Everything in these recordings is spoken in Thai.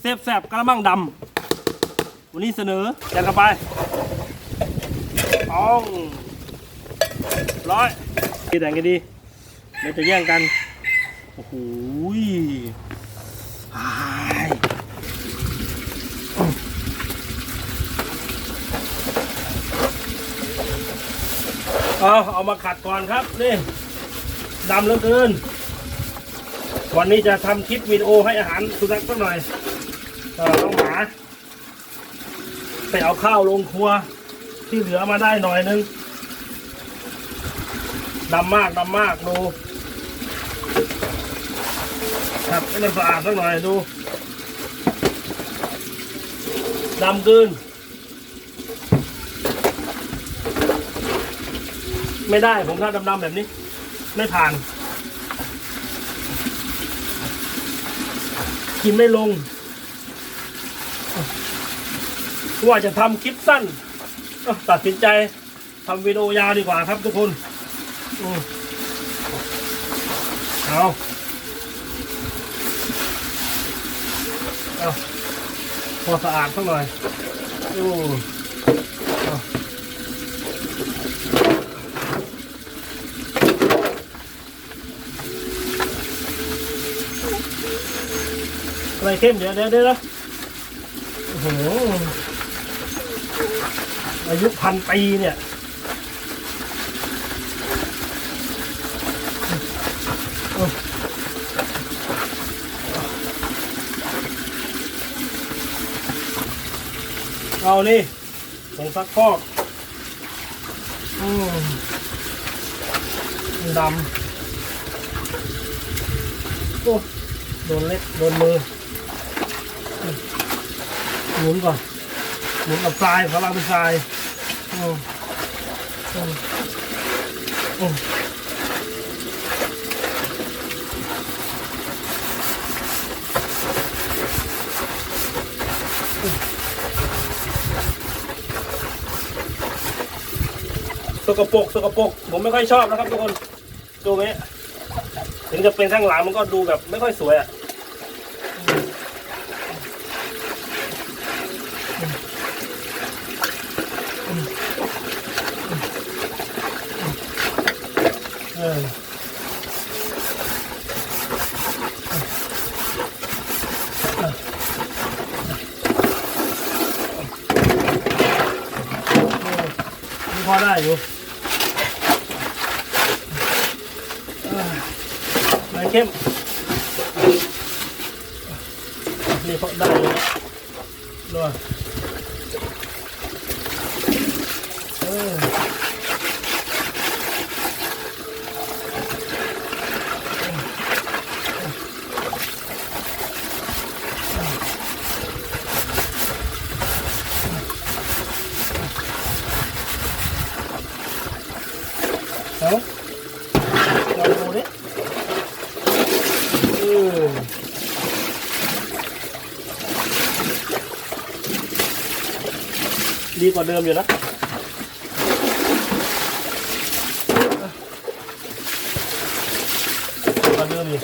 เซฟแซบกระมังดำวันนี้เสนอยันเข้าไปตองร้อยดีแต่งกันดีเดี๋ยวจะแย่งกัน โอ้โหหายเอาเอามาขัดก่อนครับ นี่ดำเหลือเกิน วันนี้จะทำคลิปวิดีโอให้อาหารสุนัขสักหน่อย เออต้องหาไปเอาข้าวลงครัว ที่เหลือมาได้หน่อยนึงดำมากดำมากดูครับให้มันสะอาดสักหน่อยดูดำเกินไม่ได้ผมถ้าดำๆแบบนี้ ไม่ผ่าน กินไม่ลง ว่าจะทำคลิปสั้นตัดสินใจทำวิดีโอยาวดีกว่าครับทุกคนอเอาเอาพอสะอาดสักหน่อยโอ้อาอะไรเข้มเดี๋ยวเดี๋ยวเดี๋ยวนะโอ้โห อายุพันปีเนี่ยเอานี่ผงซักฟอกอืมดำโอ้โดนเล็บโดนมือหมุนก่อน หมุนกับทรายพลังเป็นทรายอืมอืมอืมสกปรกสกปรกผมไม่ค่อยชอบนะครับทุกคน ดูไหมถึงจะเป็นข้างหลังมันก็ดูแบบไม่ค่อยสวยอะ เออนี่พอได้อยู่เออไหนเข้มนี่พอได้อยู่นะด้วยเออ เอาลองดูดิเออดีก ว่าเดิมอยู่นะกว่าเดิมอยู่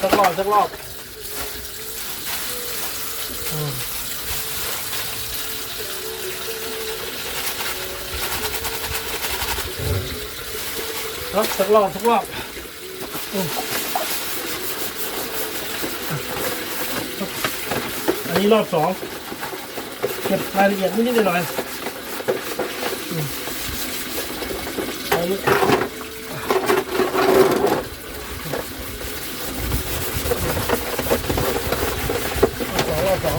สักรอบสักรอบเอาสักรอบสักรอบ อันนี้รอบสองเก็บรายละเอียดนิดหน่อยอืมอันนี้รอบสองรอบสอง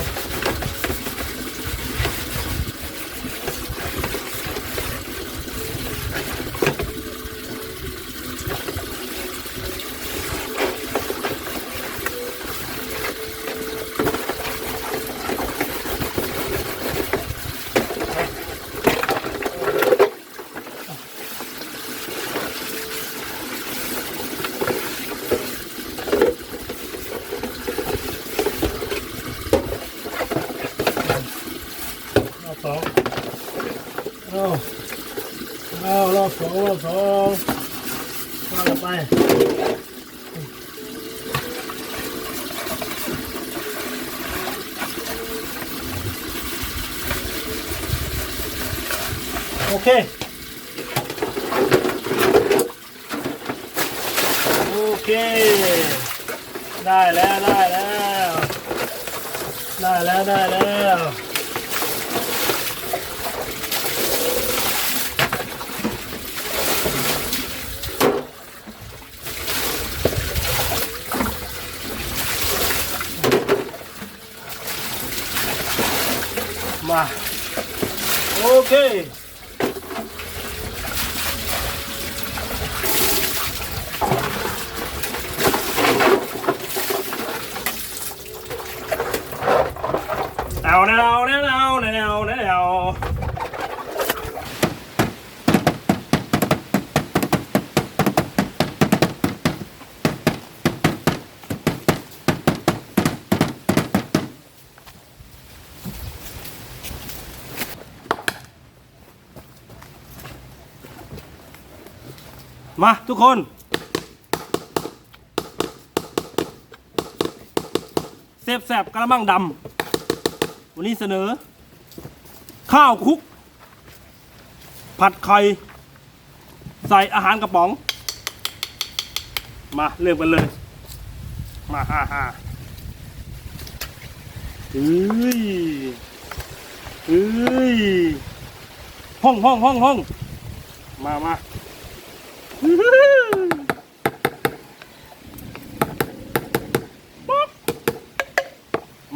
รอบ สองเอาเอารอบสองรอบสองว่ากันไปโอเคโอเค ได้แล้วได้แล้ว ได้แล้วได้แล้ว มาโอเคเอาแนวแนวแนวแนวแนว มาทุกคนเซฟแซบกระมังดำวันนี้เสนอ ข้าวคลุก ผัดไข่ใส่อาหารกระป๋อง มาเริ่มกันเลย มาฮ่าฮ่าเฮ้ยเฮ้ยห้องห้องห้องห้องมามาอื้อหือปุ๊บ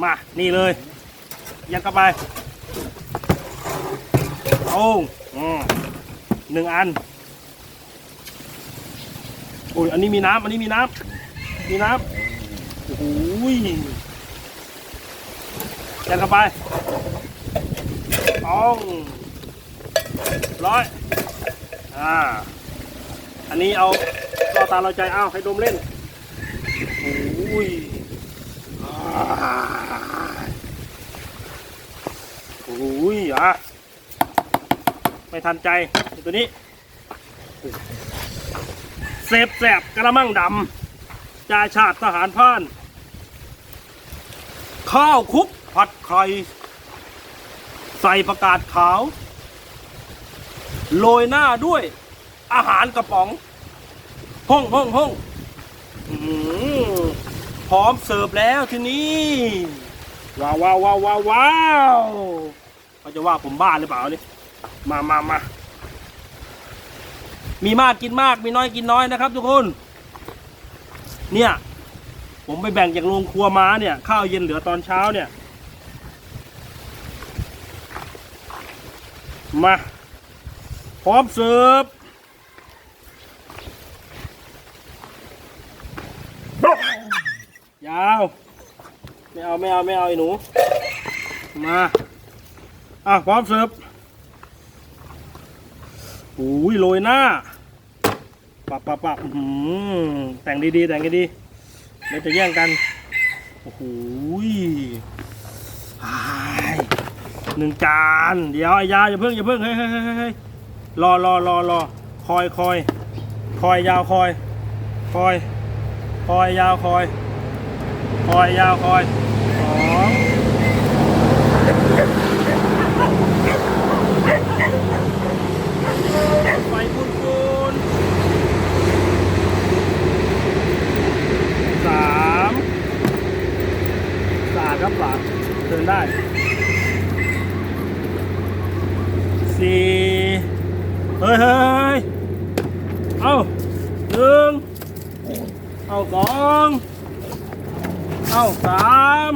มา นี่เลย ยัดเข้าไปโอ้อืมหนึ่งอันโอ้ยอันนี้มีน้ำอันนี้มีน้ำมีน้ำโอ้โหยยัดเข้าไปต้องร้อยอ่าอันนี้เอาต่อตาเราใจเอาให้ดมเล่นโอ้ย โอ้ยอะไม่ทันใจตัวนี้เสพแสบกระมังดำจ่าชาติทหารพราน ข้าวคุกผัดไข่ใส่ประกาศขาว โรยหน้าด้วย อาหารกระป๋อง ห้องห้องห้องอื้อ พร้อมเสิร์ฟแล้วทีนี้ว้าวว้าวว้าวว้าวว้าวเขาจะว่าผมบ้าหรือเปล่านี่มามามามีมากกินมากมีน้อยกินน้อยนะครับ ทุกคน เนี่ย ผมไปแบ่งจากโรงครัวมาเนี่ย ข้าวเย็นเหลือตอนเช้าเนี่ย มา พร้อมเสิร์ฟ ยาไม่เอาไม่เอาไม่เอาไอ้หนู มาอะพร้อมเสิร์ฟอุ้ยโรยหน้าปับปับปับหือแต่งดีๆ แต่งดีๆเดี๋ยวจะแย่งกันโอ้โหยอ้ายหนึ่งจาน เดี๋ยวไอ้ยาอย่าเพิ่งอย่าเพิ่งเฮ้ยเฮ้ยเฮ้ยเฮ้ยรอรอรอรอคอยคอยคอยยาวคอย คอย คอยยาวคอย คอยยาวคอยสองไฟปุนปุนสามสาดครับหลานเดินได้สี่เฮ้ยเฮ้ยเอาหนึ่งเอาสอง เอาสาม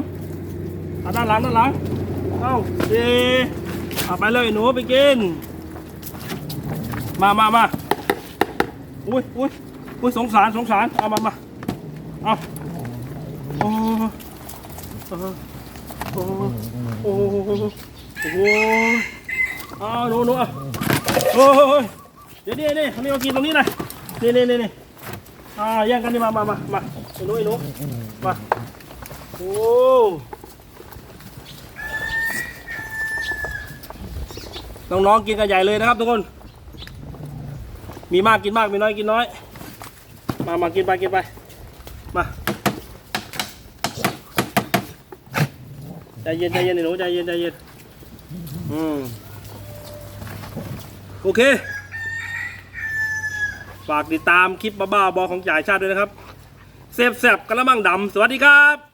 เอาด้านหลังด้านหลังเอาสี่เอาไปเลยหนูไปกิน มามามาอุ้ยอุ้ยอุ้ยสงสารสงสาร เอามามาเอาโอ้เออโอ้โอ้โอ้โหเอาหนูหนูเอาโอ้ยเดี๋ยวนี่นี่เขาเรียกว่ากินตรงนี้หน่อยนี่นี่นี่นี่อ่าแย่งกันนี่มามามามาไอ้หนูไอ้หนูมา โอ้น้องๆกินกันใหญ่เลยนะครับทุกคน มีมากกินมากมีน้อยกินน้อย มามากินไปกินไป มาใจเย็นใจเย็นหนูใจเย็นใจเย็นอืมโอเค ฝากติดตามคลิปบ้าๆบอของจ่ายชาติด้วยนะครับเซฟแซบกระมังดำสวัสดีครับ